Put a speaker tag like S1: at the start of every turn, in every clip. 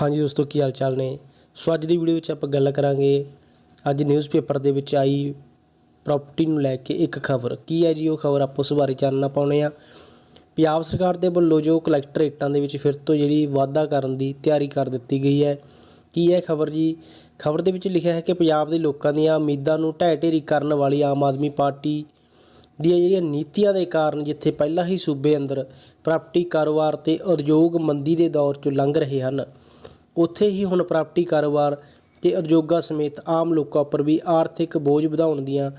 S1: ਹਾਂਜੀ ਦੋਸਤੋ, ਕੀ ਹਾਲ ਚਾਲ ਨੇ? ਸੋ ਅੱਜ ਦੀ ਵੀਡੀਓ ਵਿੱਚ ਆਪਾਂ ਗੱਲ ਕਰਾਂਗੇ। ਅੱਜ ਨਿਊਜ਼ਪੇਪਰ ਦੇ ਵਿੱਚ ਆਈ ਪ੍ਰਾਪਰਟੀ ਨੂੰ ਲੈ ਕੇ ਇੱਕ ਖਬਰ। ਕੀ ਹੈ ਜੀ ਉਹ ਖਬਰ? ਆਪਾਂ ਉਸ ਬਾਰੇ ਚਾਨਣਾ ਪਾਉਣੇ ਆ ਪੰਜਾਬ ਸਰਕਾਰ ਦੇ ਵੱਲੋਂ ਜੋ ਕਲੈਕਟਰ ਰੇਟਾਂ ਦੇ ਵਿੱਚ ਫਿਰ ਤੋਂ ਜਿਹੜੀ ਵਾਧਾ ਕਰਨ ਦੀ ਤਿਆਰੀ ਕਰ ਦਿੱਤੀ ਗਈ ਹੈ, ਕੀ ਹੈ ਖਬਰ ਜੀ? ਖਬਰ ਦੇ ਵਿੱਚ ਲਿਖਿਆ ਹੈ ਕਿ ਪੰਜਾਬ ਦੇ ਲੋਕਾਂ ਦੀਆਂ ਉਮੀਦਾਂ ਨੂੰ ਢਹਿ ਢੇਰੀ ਕਰਨ ਵਾਲੀ ਆਮ ਆਦਮੀ ਪਾਰਟੀ ਦੀਆਂ ਜਿਹੜੀਆਂ ਨੀਤੀਆਂ ਦੇ ਕਾਰਨ ਜਿੱਥੇ ਪਹਿਲਾਂ ਹੀ ਸੂਬੇ ਅੰਦਰ ਪ੍ਰਾਪਰਟੀ ਕਾਰੋਬਾਰ ਤੇ ਉਦਯੋਗ ਮੰਦੀ ਦੇ ਦੌਰ 'ਚੋਂ ਲੰਘ ਰਹੇ ਹਨ। ਉੱਥੇ ਹੀ ਹੁਣ ਪ੍ਰਾਪਰਟੀ ਕਾਰੋਬਾਰ ਤੇ ਉਦਯੋਗਾਂ ਸਮੇਤ ਆਮ ਲੋਕਾਂ ਉੱਪਰ ਵੀ ਆਰਥਿਕ ਬੋਝ ਵਧਾਉਣ ਦੀਆਂ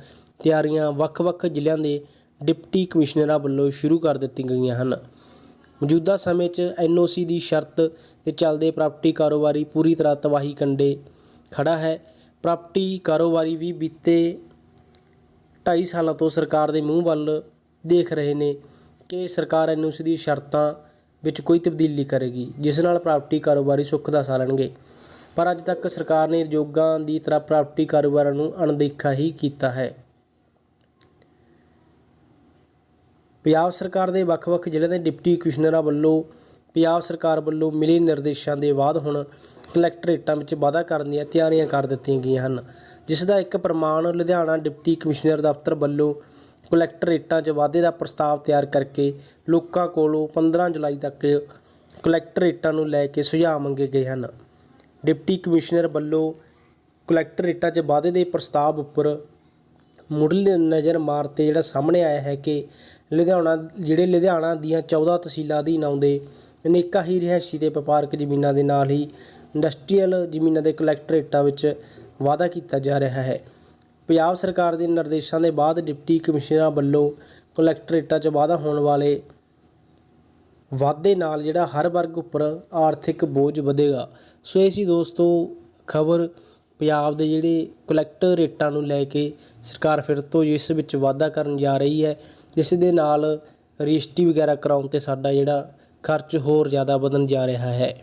S1: ਤਿਆਰੀਆਂ ਵੱਖ-ਵੱਖ ਜ਼ਿਲ੍ਹਿਆਂ ਦੇ ਡਿਪਟੀ ਕਮਿਸ਼ਨਰਾਂ ਵੱਲੋਂ ਸ਼ੁਰੂ ਕਰ ਦਿੱਤੀਆਂ ਗਈਆਂ ਹਨ। ਮੌਜੂਦਾ ਸਮੇਂ 'ਚ ਐਨਓਸੀ ਦੀ ਸ਼ਰਤ ਤੇ ਚੱਲਦੇ ਪ੍ਰਾਪਰਟੀ ਕਾਰੋਬਾਰੀ ਪੂਰੀ ਤਰ੍ਹਾਂ ਤਬਾਹੀ ਕੰਡੇ ਖੜਾ ਹੈ। ਪ੍ਰਾਪਰਟੀ ਕਾਰੋਬਾਰੀ ਵੀ ਬੀਤੇ 2.5 ਸਾਲਾਂ ਤੋਂ ਸਰਕਾਰ ਦੇ ਮੂੰਹ ਵੱਲ ਦੇਖ ਰਹੇ ਨੇ ਕਿ ਸਰਕਾਰ ਐਨਓਸੀ ਦੀ ਸ਼ਰਤਾਂ ਵਿੱਚ ਕੋਈ ਤਬਦੀਲੀ ਕਰੇਗੀ, ਜਿਸ ਨਾਲ ਪ੍ਰਾਪਰਟੀ ਕਾਰੋਬਾਰੀ ਸੁੱਖ ਦਾ ਸਾਹ ਲੈਣਗੇ ਪਰ ਅੱਜ ਤੱਕ ਸਰਕਾਰ ਨੇ ਉਦਯੋਗਾਂ ਦੀ ਤਰ੍ਹਾਂ ਪ੍ਰਾਪਰਟੀ ਕਾਰੋਬਾਰਾਂ ਨੂੰ ਅਣਦੇਖਾ ਹੀ ਕੀਤਾ ਹੈ। ਪੰਜਾਬ ਸਰਕਾਰ ਦੇ ਵੱਖ-ਵੱਖ ਜ਼ਿਲ੍ਹਿਆਂ ਦੇ ਡਿਪਟੀ ਕਮਿਸ਼ਨਰਾਂ ਵੱਲੋਂ ਪੰਜਾਬ ਸਰਕਾਰ ਵੱਲੋਂ ਮਿਲੇ ਨਿਰਦੇਸ਼ਾਂ ਦੇ ਬਾਅਦ ਹੁਣ ਕਲੈਕਟਰੇਟਾਂ ਵਿੱਚ ਵਾਧਾ ਕਰਨ ਦੀਆਂ ਤਿਆਰੀਆਂ ਕਰ ਦਿੱਤੀਆਂ ਗਈਆਂ ਹਨ, ਜਿਸ ਦਾ ਇੱਕ ਪ੍ਰਮਾਣ ਲੁਧਿਆਣਾ ਡਿਪਟੀ ਕਮਿਸ਼ਨਰ ਦਫ਼ਤਰ ਵੱਲੋਂ ਕਲੈਕਟਰ ਰੇਟਾਂ 'ਚ ਵਾਧੇ ਦਾ ਪ੍ਰਸਤਾਵ ਤਿਆਰ ਕਰਕੇ ਲੋਕਾਂ ਕੋਲੋਂ 15 ਜੁਲਾਈ ਤੱਕ ਕਲੈਕਟਰ ਰੇਟਾਂ ਨੂੰ ਲੈ ਕੇ ਸੁਝਾਅ ਮੰਗੇ ਗਏ ਹਨ। ਡਿਪਟੀ ਕਮਿਸ਼ਨਰ ਵੱਲੋਂ ਕਲੈਕਟਰ ਰੇਟਾਂ 'ਚ ਵਾਧੇ ਦੇ ਪ੍ਰਸਤਾਵ ਉੱਪਰ ਮੁੱਢਲੀ ਨਜ਼ਰ ਮਾਰ ਤੇ ਜਿਹੜਾ ਸਾਹਮਣੇ ਆਇਆ ਹੈ ਕਿ ਲੁਧਿਆਣਾ, ਜਿਹੜੇ ਲੁਧਿਆਣਾ ਦੀਆਂ 14 ਤਹਿਸੀਲਾਂ ਅਧੀਨ ਆਉਂਦੇ ਅਨੇਕਾਂ ਹੀ ਰਿਹਾਇਸ਼ੀ ਤੇ ਵਪਾਰਕ ਜ਼ਮੀਨਾਂ ਦੇ ਨਾਲ ਹੀ ਇੰਡਸਟਰੀਅਲ ਜ਼ਮੀਨਾਂ ਦੇ ਕਲੈਕਟਰ ਰੇਟਾਂ ਵਿੱਚ ਵਾਅਦਾ ਕੀਤਾ ਜਾ ਰਿਹਾ ਹੈ। ਪੰਜਾਬ ਸਰਕਾਰ ਦੇ ਨਿਰਦੇਸ਼ਾਂ ਦੇ ਬਾਅਦ ਡਿਪਟੀ ਕਮਿਸ਼ਨਰਾਂ ਵੱਲੋਂ ਕਲੈਕਟਰੇਟਾਂ 'ਚ ਵਾਧਾ ਹੋਣ ਵਾਲੇ ਵਾਧੇ ਨਾਲ ਜਿਹੜਾ ਹਰ ਵਰਗ ਉੱਪਰ ਆਰਥਿਕ ਬੋਝ ਵਧੇਗਾ। ਸੋ ਇਹ ਸੀ ਦੋਸਤੋ ਖਬਰ ਪੰਜਾਬ ਦੇ ਜਿਹੜੇ ਕਲੈਕਟਰ ਰੇਟਾਂ ਨੂੰ ਲੈ ਕੇ ਸਰਕਾਰ ਫਿਰ ਤੋਂ ਇਸ ਵਿੱਚ ਵਾਧਾ ਕਰਨ ਜਾ ਰਹੀ ਹੈ। ਜਿਸ ਦੇ ਨਾਲ ਰਜਿਸਟਰੀ ਵਗੈਰਾ ਕਰਾਉਣ ਤੇ ਸਾਡਾ ਜਿਹੜਾ ਖਰਚ ਹੋਰ ਜ਼ਿਆਦਾ ਵਧਣ ਜਾ ਰਿਹਾ ਹੈ।